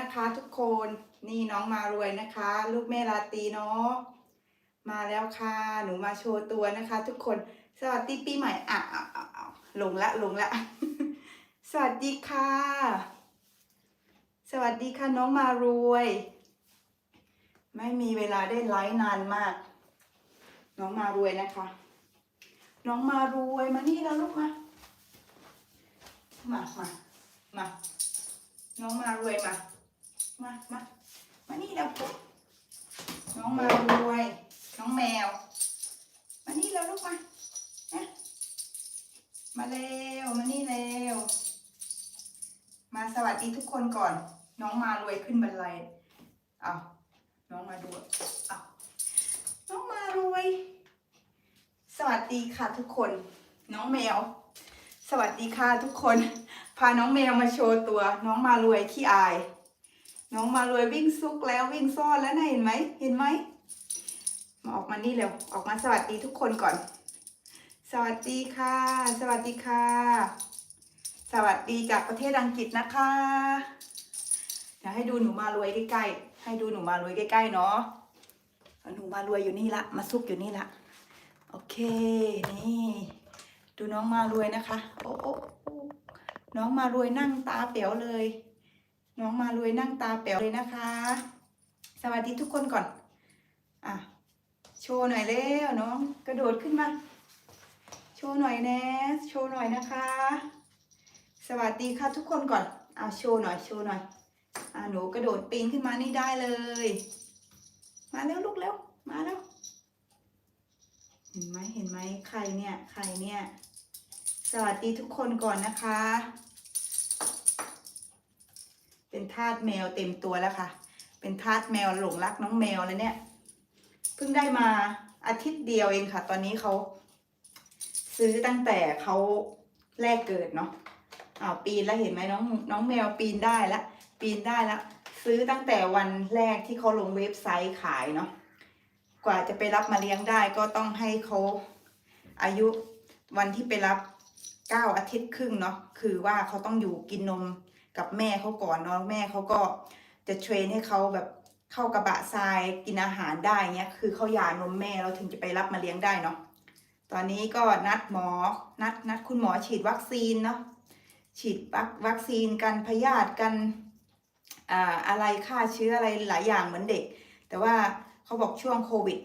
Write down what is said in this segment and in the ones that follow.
นะคะทุกคนนี่น้องมารวยนะคะ ลูกแม่ลาตีเนาะมาแล้วค่ะ หนูมาโชว์ตัวนะคะ ทุกคนสวัสดีปีใหม่อะอะอะอะหลงละหลงละสวัสดีค่ะ สวัสดีค่ะน้องมารวย ไม่มีเวลาได้ไลฟ์นานมาก น้องมารวยนะคะ น้องมารวยมานี่แล้วลูกมามามามาน้องมารวยมา มามามานี่แล้วน้องมารวย น้องแมว มานี่แล้วลูกมานะมาเร็ว มานี่เร็ว มาสวัสดีทุกคนก่อน น้องมารวยขึ้นบันไดเอาน้องมาดูเอาน้องมารวย สวัสดีค่ะทุกคน น้องแมว สวัสดีค่ะทุกคน พาน้องแมวมาโชว์ตัว น้องมารวยขี้อาย น้องมารวยวิ่งซุกแล้ววิ่งซ่อนแล้วนะเห็นไหมเห็นไหมมาออกมานี่เร็วออกมาสวัสดีทุกคนก่อน สวัสดีค่ะ สวัสดีค่ะ สวัสดีจากประเทศอังกฤษนะคะเดี๋ยวให้ดูหนูมารวยใกล้ๆให้ดูหนูมารวยใกล้ๆเนาะหนูมารวยอยู่นี่ละมาซุกอยู่นี่ละโอเคนี่ ดูน้องมารวยนะคะ โอ้โอน้องมารวยนั่งตาเป๋วเลย น้องมารวยนั่งตาเป๋วเลยนะคะ สวัสดีทุกคนก่อน อะ โชว์หน่อยเร็วน้อง กระโดดขึ้นมา โชว์หน่อยนะ โชว์หน่อยนะคะ สวัสดีค่ะทุกคนก่อนอะโชว์หน่อย โชว์หน่อย อะหนูกระโดดปีนขึ้นมานี่ได้เลย มาเร็วลูกเร็วมาแล้ว เห็นไหมเห็นไหมใครเนี่ย ใครเนี่ย สวัสดีทุกคนก่อนนะคะ เป็นทาสแมวเต็มตัวแล้วค่ะ เป็นทาสแมวหลงรักน้องแมวแล้วเนี่ย เพิ่งได้มาอาทิตย์เดียวเองค่ะ ตอนนี้เขาซื้อตั้งแต่เขาแรกเกิดเนาะอ้าวปีนแล้วเห็นไหมน้องน้องแมวปีนได้ล้วปีนได้ล้วซื้อตั้งแต่วันแรกที่เขาลงเว็บไซต์ขายเนาะกว่าจะไปรับมาเลี้ยงได้ก็ต้องให้เขาอายุวันที่ไปรับเก้าอาทิตย์ครึ่งเนาะคือว่าเขาต้องอยู่กินนม กับแม่เขาก่อนเนาะแม่เขาก็จะเทรนให้เขาแบบเข้ากระบะทรายกินอาหารได้เงี้ยคือเขาหย่านมแม่เราถึงจะไปรับมาเลี้ยงได้เนาะตอนนี้ก็นัดหมอนัดนัดคุณหมอฉีดวัคซีนเนาะฉีดวัคซีนกันพยาธิกันอ่าอะไรฆ่าเชื้ออะไรหลายอย่างเหมือนเด็ก แต่ว่าเขาบอกช่วงโควิด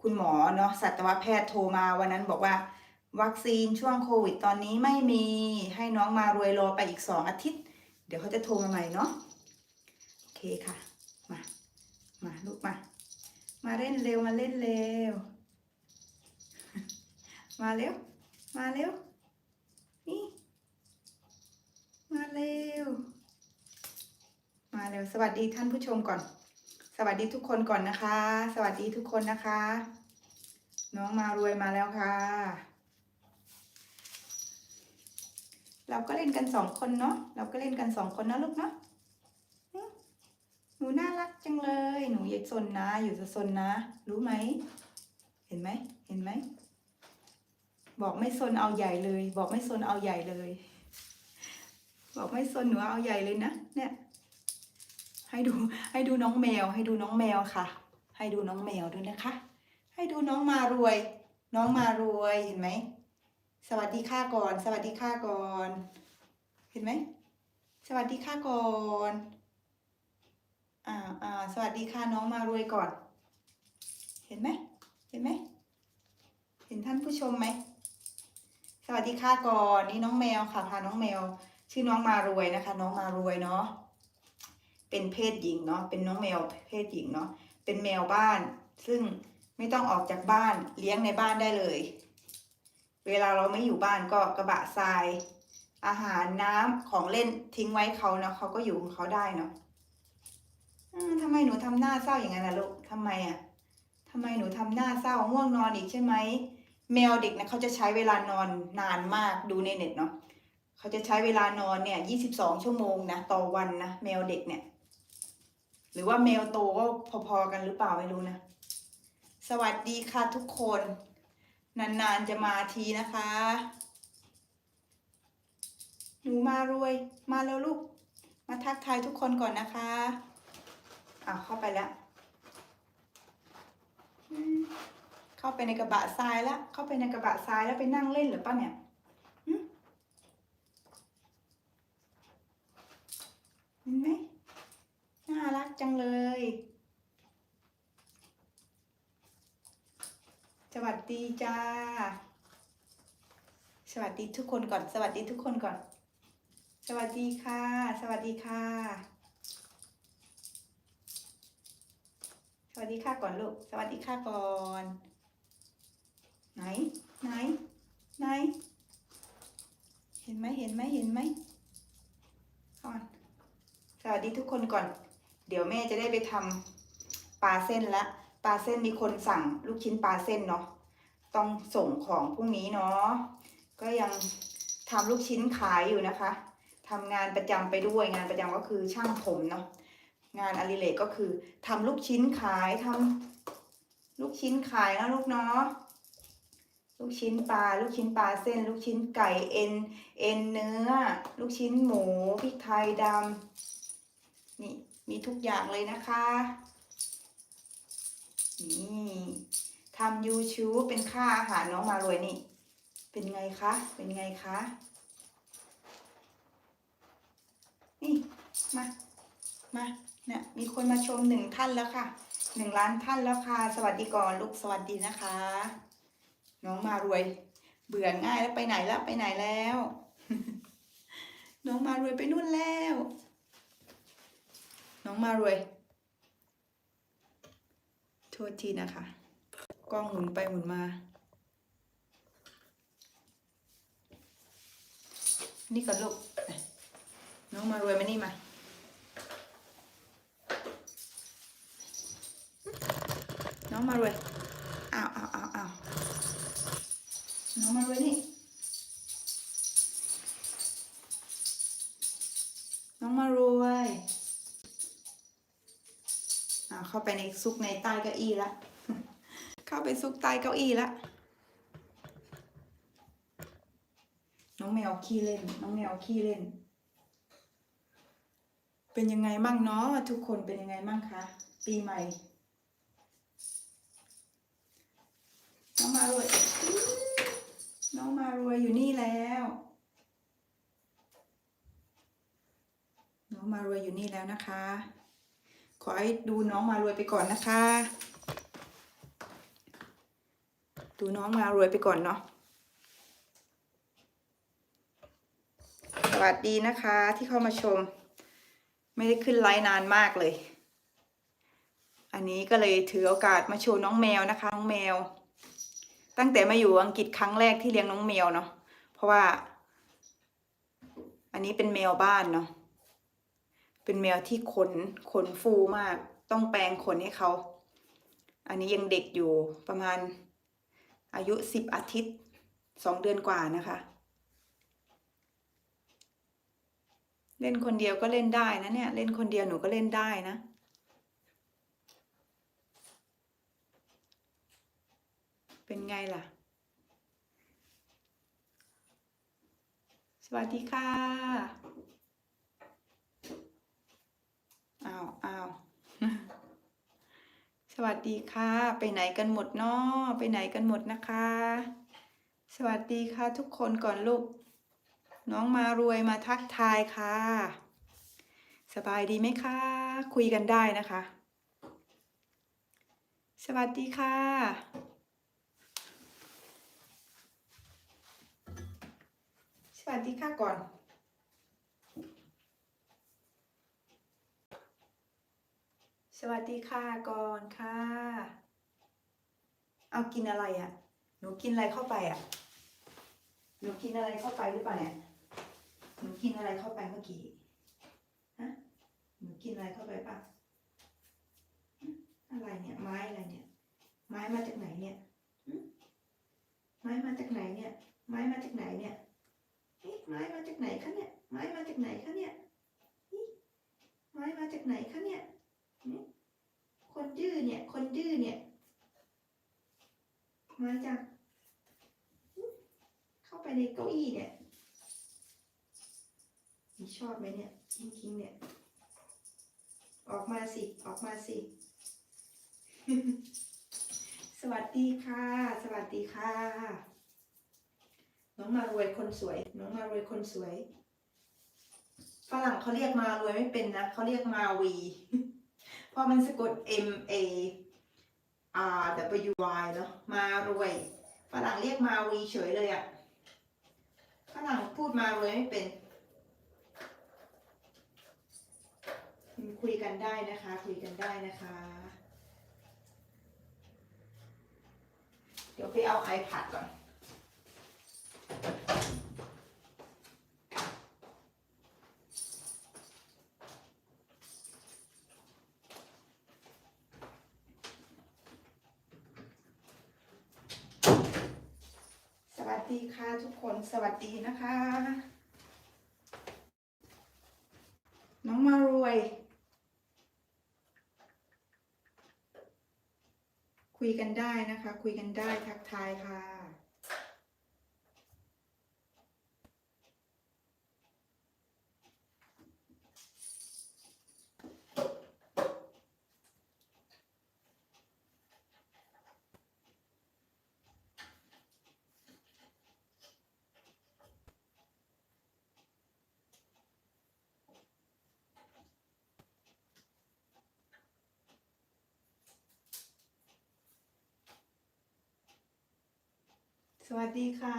คุณหมอเนาะสัตวแพทย์โทรมาวันนั้นบอกว่า วัคซีนช่วงโควิดตอนนี้ไม่มีให้น้องมารวยรอไปอีกสองอาทิตย์ เดี๋ยวเขาจะโทรมาใหม่เนาะโอเคค่ะ มา มาลูกมา มาเล่นเร็วมาเล่นเร็ว มาเร็ว มาเร็ว นี่ มาเร็ว มาเร็ว สวัสดีท่านผู้ชมก่อน สวัสดีทุกคนก่อนนะคะ สวัสดีทุกคนนะคะ น้องมารวยมาแล้วค่ะ เราก็เล่นกันสองคนเนาะเราก็เล่นกันสองคนนะลูกเนาะหนูน่ารักจังเลย หนูอย่าซนนะ อยู่จะซนนะ รู้ไหม เห็นไหม เห็นไหม บอกไม่ซนเอาใหญ่เลย บอกไม่ซนเอาใหญ่เลย บอกไม่ซนหนูเอาใหญ่เลยนะ เนี่ย ให้ดู ให้ดูน้องแมว ให้ดูน้องแมวค่ะ ให้ดูน้องแมวด้วยนะคะ ให้ดูน้องมารวย น้องมารวย เห็นไหม สวัสดีค่ะก่อน สวัสดีค่ะก่อน เห็นไหม สวัสดีค่ะก่อนอ่าอ่าสวัสดีค่ะน้องมารวยก่อน เห็นไหม เห็นไหม เห็นท่านผู้ชมไหม สวัสดีค่ะก่อน นี่น้องแมวค่ะพาน้องแมว ชื่อน้องมารวยนะคะ น้องมารวยเนาะ เป็นเพศหญิงเนาะ เป็นน้องแมวเพศหญิงเนาะ เป็นแมวบ้าน ซึ่งไม่ต้องออกจากบ้าน เลี้ยงในบ้านได้เลย เวลาเราไม่อยู่บ้านก็กระบะทราย อาหารน้ำของเล่นทิ้งไว้เขาเนาะเขาก็อยู่ของเขาได้เนาะทำไมหนูทำหน้าเศร้าอย่างนั้นล่ะลูกทำไมอะทำไมหนูทำหน้าเศร้าง่วงนอนอีกใช่ไหมแมวเด็กนะเขาจะใช้เวลานอนนานมากดูในเน็ตเนาะเขาจะใช้เวลานอนเนี่ยยี่สิบสองชั่วโมงนะต่อวันนะแมวเด็กเนี่ย หรือว่าแมวโตก็พอๆกันหรือเปล่าไม่รู้นะ สวัสดีค่ะทุกคน นานๆจะมาทีนะคะ หนูมารวย มาแล้วลูก มาทักทายทุกคนก่อนนะคะอ้าวเข้าไปแล้ว เข้าไปในกระบะทรายแล้ว เข้าไปในกระบะทรายแล้วไปนั่งเล่นหรือปะเนี่ยเห็นไหมน่ารักจังเลย วัสดีจ้า สวัสดีทุกคนก่อน สวัสดีทุกคนก่อน สวัสดีค่ะ สวัสดีค่ะ สวัสดีค่ะก่อนลูก สวัสดีค่ะก่อน ไหน ไหน ไหน เห็นไหมเห็นไหมเห็นไหมก่อนสวัสดีทุกคนก่อน เดี๋ยวแม่จะได้ไปทำปลาเส้นละ ปลาเส้นมีคนสั่งลูกชิ้นปลาเส้นเนาะต้องส่งของพรุ่งนี้เนาะก็ยังทำลูกชิ้นขายอยู่นะคะทำงานประจำไปด้วยงานประจำก็คือช่างผมเนาะงานอดิเรกก็คือทำลูกชิ้นขายทำลูกชิ้นขายนะลูกเนาะลูกชิ้นปลา ลูกชิ้นปลาเส้น ลูกชิ้นไก่เอ็นเอ็นเนื้อ ลูกชิ้นหมูพริกไทยดำนี่มีทุกอย่างเลยนะคะ นี่ทำยูชูเป็นค่าอาหารน้องมารวยนี่ เป็นไงคะ เป็นไงคะ นี่ มา มา เนี่ย มีคนมาชมหนึ่งท่านแล้วค่ะ หนึ่งล้านท่านแล้วค่ะ สวัสดีก่อนลูกสวัสดีนะคะ น้องมารวย เบื่อง่ายแล้วไปไหนแล้วไปไหนแล้ว น้องมารวยไปนู่นแล้ว น้องมารวย ทษทีนะคะ กล้องหมุนไปหมุนมา นี่ก่อนลูก น้องมารวยมานี่มาน้องมารวย ไปในซุกในใต้เก้าอี้ละ เข้าไปซุกใต้เก้าอี้ละ น้องแมวขี้เล่น น้องแมวขี้เล่น เป็นยังไงมั่งเนาะทุกคนเป็นยังไงมั่งคะปีใหม่น้องมารวย น้องมารวยอยู่นี่แล้ว น้องมารวยอยู่นี่แล้วนะคะ ขอให้ดูน้องมารวยไปก่อนนะคะ ดูน้องมารวยไปก่อนเนาะสวัสดีนะคะที่เข้ามาชม ไม่ได้ขึ้นไลน์นานมากเลย อันนี้ก็เลยถือโอกาสมาโชว์น้องแมวนะคะ น้องแมว ตั้งแต่มาอยู่อังกฤษครั้งแรกที่เลี้ยงน้องแมวเนาะเพราะว่า อันนี้เป็นแมวบ้านเนาะ เป็นแมวที่ขนขนฟูมาก ต้องแปรงขนให้เขา อันนี้ยังเด็กอยู่ประมาณอายุสิบอาทิตย์สองเดือนกว่านะคะ เล่นคนเดียวก็เล่นได้นะเนี่ย เล่นคนเดียวหนูก็เล่นได้นะเป็นไงล่ะ สวัสดีค่ะ อ้าวอ้าวสวัสดีค่ะ ไปไหนกันหมดเนาะไปไหนกันหมดนะคะ สวัสดีค่ะทุกคนก่อนลูก น้องมารวยมาทักทายค่ะ สบายดีไหมคะ คุยกันได้นะคะ สวัสดีค่ะสวัสดีค่ะก่อน สวัสดีค่ะก่อนค่ะ เอากินอะไรอะ่ะ หนูกินอะไรเข้าไปอะ่ะ หนูกินอะไรเข้าไปหรือเปล่าเนี่ย หนูกินอะไรเข้าไปเมื่อกี้ ฮะ หนูกินอะไรเข้าไปปะอะไรเนี่ย ไม้อะไรเนี่ย ไม้มาจากไหนเนี่ย ไม้มาจากไหนเนี่ย ไม้มาจากไหนเนี่ยไม้มาจากไหนคะเนี่ย ไม้มาจากไหนคะเนี่ยอิ๊ะไม้มาจากไหนคะเนี่ยหึคนดื้อเนี่ย คนดื้อเนี่ย มาจากหึเข้าไปในเก้าอี้เนี่ย มี ชอบไหมเนี่ยคิงคิงเนี่ย ออกมาสิ ออกมาสิ สวัสดีค่ะ สวัสดีค่ะ น้องมารวยคนสวย น้องมารวยคนสวย ฝรั่งเขาเรียกมารวยไม่เป็นนะเขาเรียกมาวี เพราะมันสะกด M A R W Y เนาะมารวย ฝรั่งเรียกมาวีเฉยเลยอะฝรั่งพูดมารวยไม่เป็น คุยกันได้นะคะ คุยกันได้นะคะ เดี๋ยวไปเอา iPad ก่อนสวัสดีค่ะทุกคนสวัสดีนะคะ น้องมารวย คุยกันได้นะคะ คุยกันได้ทักทายค่ะ สวัสดีค่ะ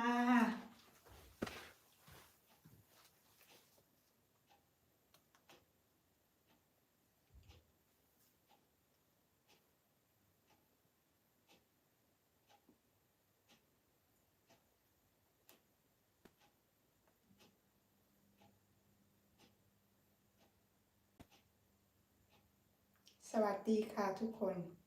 สวัสดีค่ะทุกคน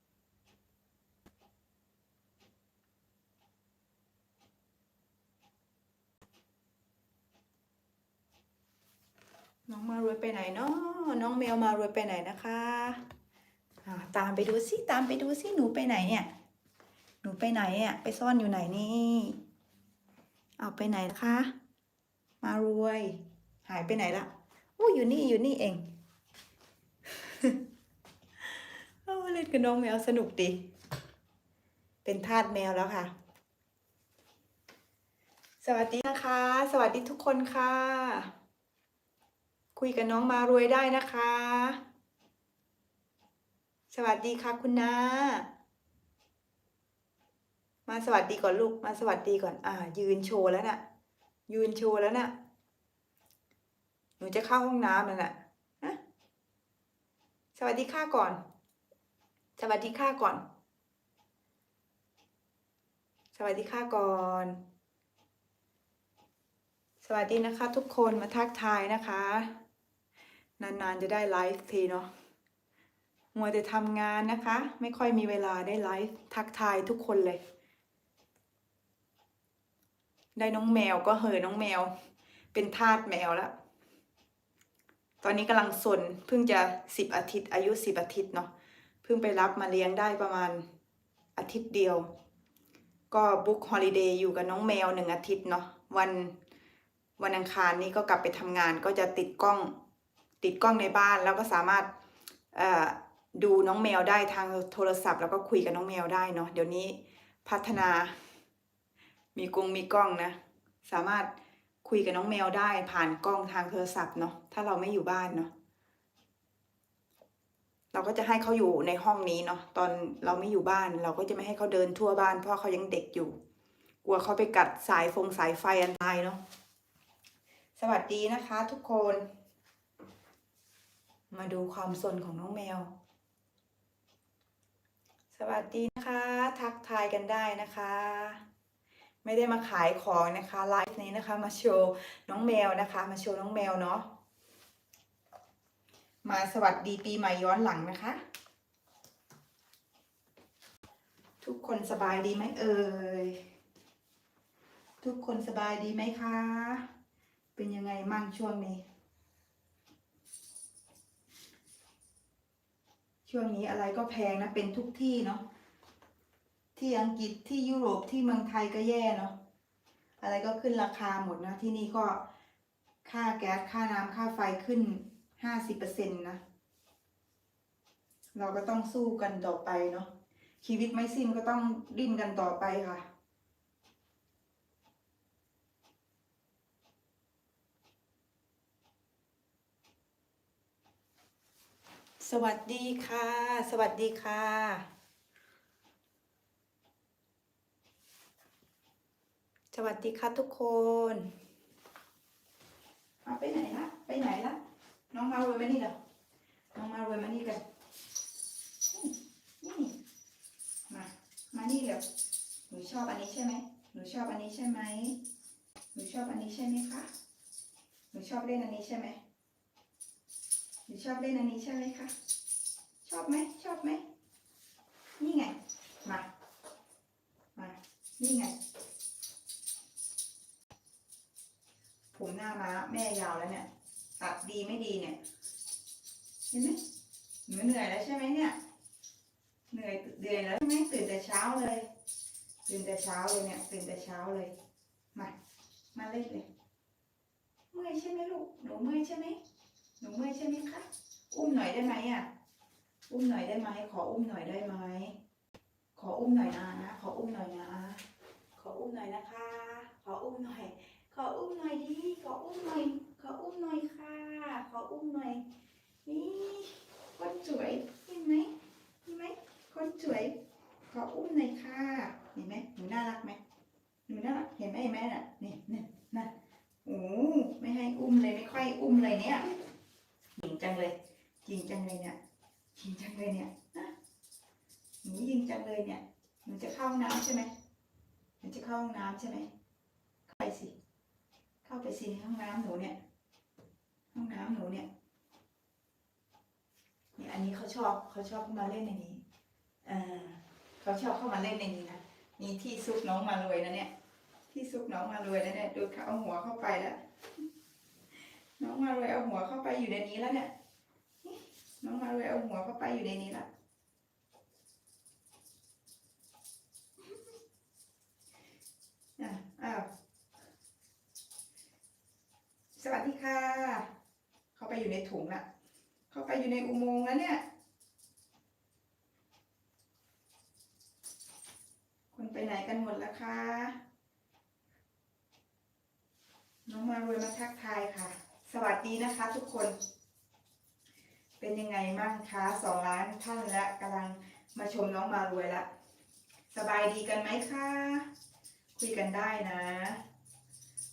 น้องมารวยไปไหนเนาะน้องแมวมารวยไปไหนนะคะตามไปดูสิตามไปดูสิหนูไปไหนเนี่ยหนูไปไหนอะไปซ่อนอยู่ไหนนี่เอาไปไหนนะคะ มารวย หายไปไหนละอู้อยู่นี่อยู่นี่เองโอ้เล่นกับน้องแมวสนุกดีเป็นทาสแมวแล้วค่ะ สวัสดีนะคะ สวัสดีทุกคนค่ะ คุยกับน้องมารวยได้นะคะ สวัสดีค่ะคุณนามาสวัสดีก่อนลูก มาสวัสดีก่อน อ่า ยืนโชว์แล้วน่ะ ยืนโชว์แล้วน่ะ หนูจะเข้าห้องน้ำแล้วน่ะฮะสวัสดีค่ะก่อน สวัสดีค่ะก่อน สวัสดีค่ะก่อน สวัสดีนะคะ ทุกคนมาทักทายนะคะ นานๆจะได้ไลฟ์ทีเนาะมัวแต่ทำงานนะคะ ไม่ค่อยมีเวลาได้ไลฟ์ทักทายทุกคนเลย ได้น้องแมวก็เหอน้องแมว เป็นทาสแมวแล้ว ตอนนี้กำลังสนเพิ่งจะสิบอาทิตย์ อายุสิบอาทิตย์เนาะเพิ่งไปรับมาเลี้ยงได้ประมาณอาทิตย์เดียว ก็บุ๊กฮอลิเดย์อยู่กับน้องแมวหนึ่งอาทิตย์เนาะวันวันอังคารนี้ก็กลับไปทำงานก็จะติดกล้อง ติดกล้องในบ้าน แล้วก็สามารถดูน้องแมวได้ทางโทรศัพท์ แล้วก็คุยกับน้องแมวได้เนาะเดี๋ยวนี้พัฒนามีกรงมีกล้องนะ สามารถคุยกับน้องแมวได้ผ่านกล้องทางโทรศัพท์เนาะถ้าเราไม่อยู่บ้านเนาะเราก็จะให้เขาอยู่ในห้องนี้เนาะตอนเราไม่อยู่บ้าน เราก็จะไม่ให้เขาเดินทั่วบ้าน เพราะเขายังเด็กอยู่ กลัวเขาไปกัดสายฟงสายไฟอันตรายเนาะสวัสดีนะคะทุกคน มาดูความสนของน้องแมว สวัสดีนะคะ ทักทายกันได้นะคะ ไม่ได้มาขายของนะคะไลฟ์นี้นะคะ มาโชว์น้องแมวนะคะ มาโชว์น้องแมวเนาะมาสวัสดีปีใหม่ย้อนหลังนะคะ ทุกคนสบายดีไหมเอ่ยทุกคนสบายดีไหมคะ เป็นยังไงมั่งช่วงนี้ ช่วงนี้อะไรก็แพงนะ เป็นทุกที่เนาะที่อังกฤษที่ยุโรปที่เมืองไทยก็แย่เนาะอะไรก็ขึ้นราคาหมดนะ ที่นี่ก็ค่าแก๊สค่าน้ำค่าไฟขึ้นห้าสิบเปอร์เซ็นต์นะ เราก็ต้องสู้กันต่อไปเนาะชีวิตไม่สิ้นก็ต้องดิ้นกันต่อไปค่ะ สวัสดีค่ะ สวัสดีค่ะ สวัสดีค่ะทุกคนเอาไปไหนละไปไหนละน้องมารวยมานี่เหรอน้องมารวยมานี่กันนี่มามานี่เดี๋ยวหนูชอบอันนี้ใช่ไหมหนูชอบอันนี้ใช่ไหมหนูชอบอันนี้ใช่ไหมคะหนูชอบเล่นอันนี้ใช่ไหม นูชอบเล่นอันนี้ใช่ไหมคะ ชอบไหม ชอบไหม นี่ไง มา มา นี่ไง ผมหน้าม้าแม่ยาวแล้วเนี่ย ตัดดีไม่ดีเนี่ย เห็นไหมหนูเหนื่อยแล้วใช่ไหมเนี่ย เหนื่อยเดือยแล้วใช่ไหมตื่นแต่เช้าเลย ตื่นแต่เช้าเลยเนี่ย ตื่นแต่เช้าเลย มา มาเล่นเลย เมื่อยใช่ไหมลูก หนูเมื่อยใช่ไหม หนูเมื่อยใช่ไหมคะ อุ้มหน่อยได้ไหมอะ อุ้มหน่อยได้ไหม ขออุ้มหน่อยได้ไหม ขออุ้มหน่อยนะ ขออุ้มหน่อยนะ ขออุ้มหน่อยนะคะ ขออุ้มหน่อย ขออุ้มหน่อยดิ ขออุ้มหน่อย ขออุ้มหน่อยค่ะ ขออุ้มหน่อย นี่คนสวยเห็นไหมเห็นไหมคนสวย ขออุ้มหน่อยค่ะ เห็นไหมหนูน่ารักไหมหนูน่ารัก เห็นไหมเห็นไหมน่ะ นี่นี่นั่นโอ้ไม่ให้อุ้มเลยไม่ค่อยอุ้มเลยเนี่ย จริงจังเลยจริงจังเลยเนี่ยจริงจังเลยเนี่ยหนูยิงจังเลยเนี่ยหนูจะเข้าห้องน้ำใช่ไหมหนูจะเข้าห้องน้ำใช่ไหมเข้าไปสิ เข้าไปสิในห้องน้ำหนูเนี่ย ห้องน้ำหนูเนี่ยเนี่ยอันนี้เขาชอบเขาชอบเข้ามาเล่นในนี้เออเขาชอบเข้ามาเล่นในนี้นะนี่ที่ซุกน้องมารวยนะเนี่ย ที่ซุกน้องมารวยแล้วเนี่ยดูเขาเอาหัวเข้าไปแล้ว น้องมารวยเอาหัวเข้าไปอยู่ในนี้แล้วเนี่ย น้องมารวยเอาหัวเข้าไปอยู่ในนี้แล้วอะอ้าว สวัสดีค่ะ เข้าไปอยู่ในถุงละ เข้าไปอยู่ในอุโมงค์แล้วเนี่ยคนไปไหนกันหมดแล้วคะ น้องมารวยมาทักทายค่ะ สวัสดีนะคะทุกคน เป็นยังไงบ้างคะสองล้านท่านและกำลังมาชมน้องมารวยละ สบายดีกันไหมคะ คุยกันได้นะ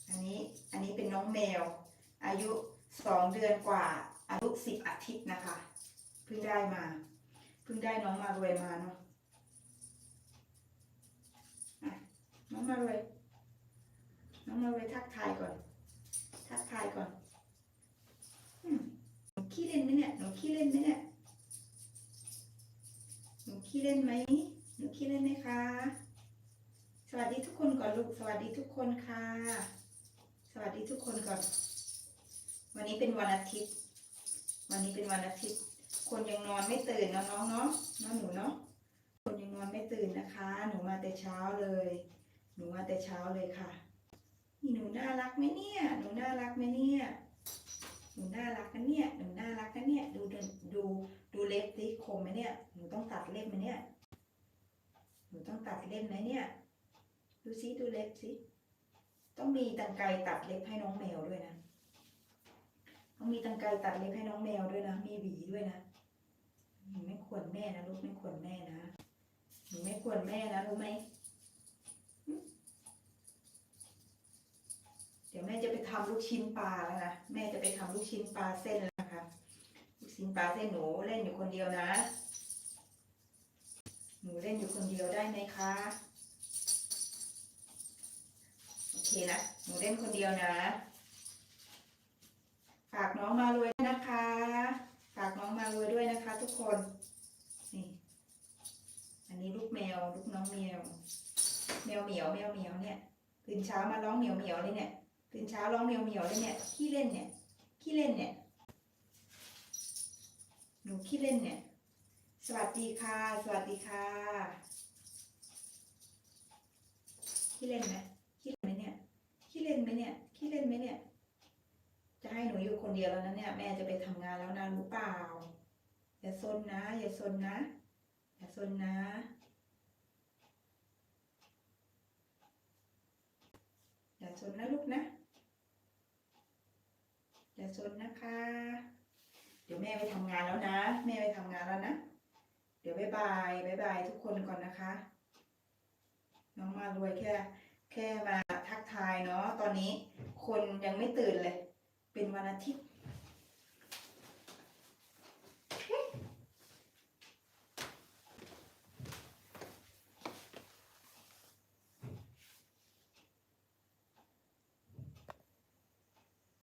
อันนี้อันนี้เป็นน้องแมว อายุสองเดือนกว่า อายุสิบอาทิตย์นะคะ เพิ่งได้มา เพิ่งได้น้องมารวยมาเนาะอะน้องมารวย น้องมารวยทักทายก่อน ทักทายก่อนอืมหนูขี้เล่นไหมเนี่ย หนู ขี้เล่นไหมเนี่ย หนูขี้เล่นไหม หนูขี้เล่นไหมคะ สวัสดีทุกคนก่อนลูก สวัสดีทุกคนค่ะ สวัสดีทุกคนก่อน วันนี้เป็นวันอาทิตย์ วันนี้เป็นวันอาทิตย์ คนยังนอนไม่ตื่นเนาะน้องเนาะ น้องหนูเนาะ คนยังนอนไม่ตื่นนะคะ หนูมาแต่เช้าเลย หนูมาแต่เช้าเลยค่ะนี่หนูน่ารักไหมเนี่ย หนูน่ารักไหมเนี่ย นูน่ารักนะเนี่ย หนูน่ารักนะเนี่ยดูดูดูดูเล็บสิคมไหมเนี่ย หนูต้องตัดเล็บไหมเนี่ย หนูต้องตัดเล็บไหมเนี่ย ดูสิดูเล็บสิ ต้องมีตังไกตัดเล็บให้น้องแมวด้วยนะ ต้องมีตังไกตัดเล็บให้น้องแมวด้วยนะ มีหวีด้วยนะ หนูไม่ควรแม่นะลูกไม่ควรแม่นะ หนูไม่ควรแม่นะรู้ไหมหึเดี๋ยวแม่จะไปทำลูกชิ้นปลาแล้วนะแม่จะไปทำลูกชิ้นปลาเส้นแล้วนะคะ ลูกชิ้นปลาเส้นหนูเล่นอยู่คนเดียวนะ หนูเล่นอยู่คนเดียวได้ไหมคะโอเคนะหนูเล่นคนเดียวนะฝากน้องมารวยด้วยนะคะ ฝากน้องมารวยด้วยนะคะ ทุกคนนี่อันนี้ลูกแมวลูกน้องแมวแมวเหมียวแมวเหมียวเนี่ยตื่นเช้ามาร้องเหมียวเหมียวเลยเนี่ย ตื่นเช้าร้องเหมียวเหมียวเลยเนี่ยขี้เล่นเนี่ยขี้เล่นเนี่ยหนูขี้เล่นเนี่ย สวัสดีค่ะ สวัสดีค่ะขี้เล่นไหมขี้เล่นไหมเนี่ยขี้เล่นไหมเนี่ยขี้เล่นไหมเนี่ย จะให้หนูอยู่คนเดียวแล้วนะเนี่ยแม่จะไปทำงานแล้วนะรู้เปล่าอย่าซนนะ อย่าซนนะอย่าซนนะอย่าซนนะลูกนะ ซนนะคะ เดี๋ยวแม่ไปทำงานแล้วนะ แม่ไปทำงานแล้วนะ เดี๋ยวบายบายบายบายทุกคนก่อนนะคะ น้องมารวยแค่ แค่มาทักทายเนาะ ตอนนี้คนยังไม่ตื่นเลย เป็นวันอาทิตย์